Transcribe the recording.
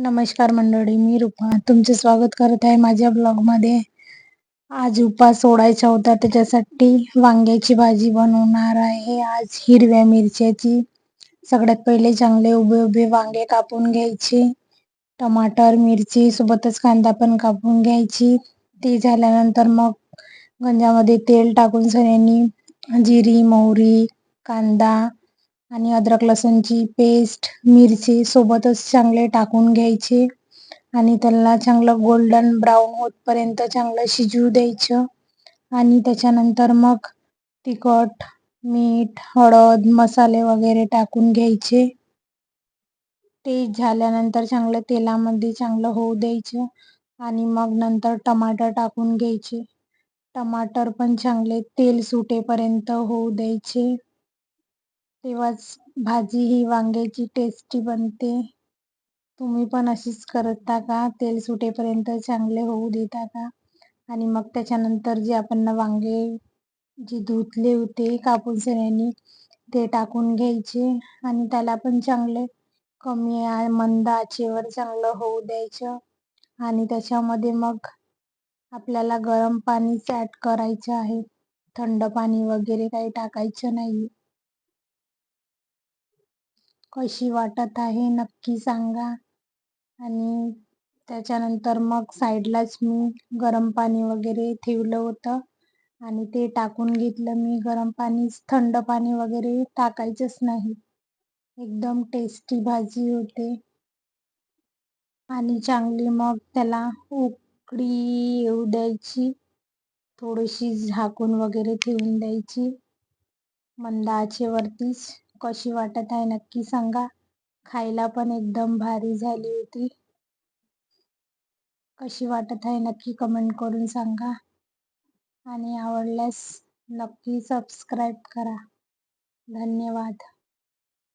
नमस्कार मंडळी मी रूपा. तुमचे स्वागत करत आहे माझ्या ब्लॉगमध्ये. आज उपास सोडायचा होता त्याच्यासाठी वांग्याची भाजी बनवणार आहे. आज हिरव्या मिरच्याची. सगळ्यात पहिले चांगले उभे उभे वांगे कापून घ्यायचे. टमाटर मिरची सोबतच कांदा पण कापून घ्यायची. ते झाल्यानंतर मग गंजामध्ये तेल टाकून सगळ्यांनी जिरी मोहरी कांदा आणि अद्रक लसूणची पेस्ट मिरची सोबतच चांगले टाकून घ्यायचे. आणि त्याला चांगलं गोल्डन ब्राऊन होतपर्यंत चांगलं शिजवू द्यायचं. आणि त्याच्यानंतर मग तिखट मीठ हळद मसाले वगैरे टाकून घ्यायचे. ते झाल्यानंतर चांगलं तेलामध्ये चांगलं होऊ द्यायचं. आणि मग नंतर टमाटर टाकून घ्यायचे. टमाटर पण चांगले तेल सुटेपर्यंत होऊ द्यायचे. तेव्हाच भाजी ही वांग्याची टेस्टी बनते. तुम्ही पण अशीच करता का तेल सुटेपर्यंत चांगले होऊ देता का आणि मग त्याच्यानंतर जे आपण वांगे जे धुतले होते कापून सऱ्यांनी ते टाकून घ्यायचे. आणि त्याला पण चांगले कमी मंद आचेवर चांगलं होऊ द्यायचं. आणि त्याच्यामध्ये मग आपल्याला गरम पाणीच ॲड करायचं आहे. थंड पाणी वगैरे काही टाकायचं नाही कशी वाटत आहे नक्की सांगा. आणि त्याच्यानंतर मग साईडलाच मी गरम पाणी वगैरे ठेवलं होतं. आणि ते टाकून घेतलं मी. गरम पाणीच थंड पाणी वगैरे टाकायचंच नाही. एकदम टेस्टी भाजी होते. आणि चांगली मग त्याला उकडी येऊ द्यायची. थोडीशी झाकून वगैरे ठेवून द्यायची. मंद आचेवरतीच. कशी वाटत आहे नक्की सांगा. खायला पण एकदम भारी झाली होती. कशी वाटत आहे नक्की कमेंट करून सांगा. आणि आवडल्यास नक्की सबस्क्राईब करा. धन्यवाद.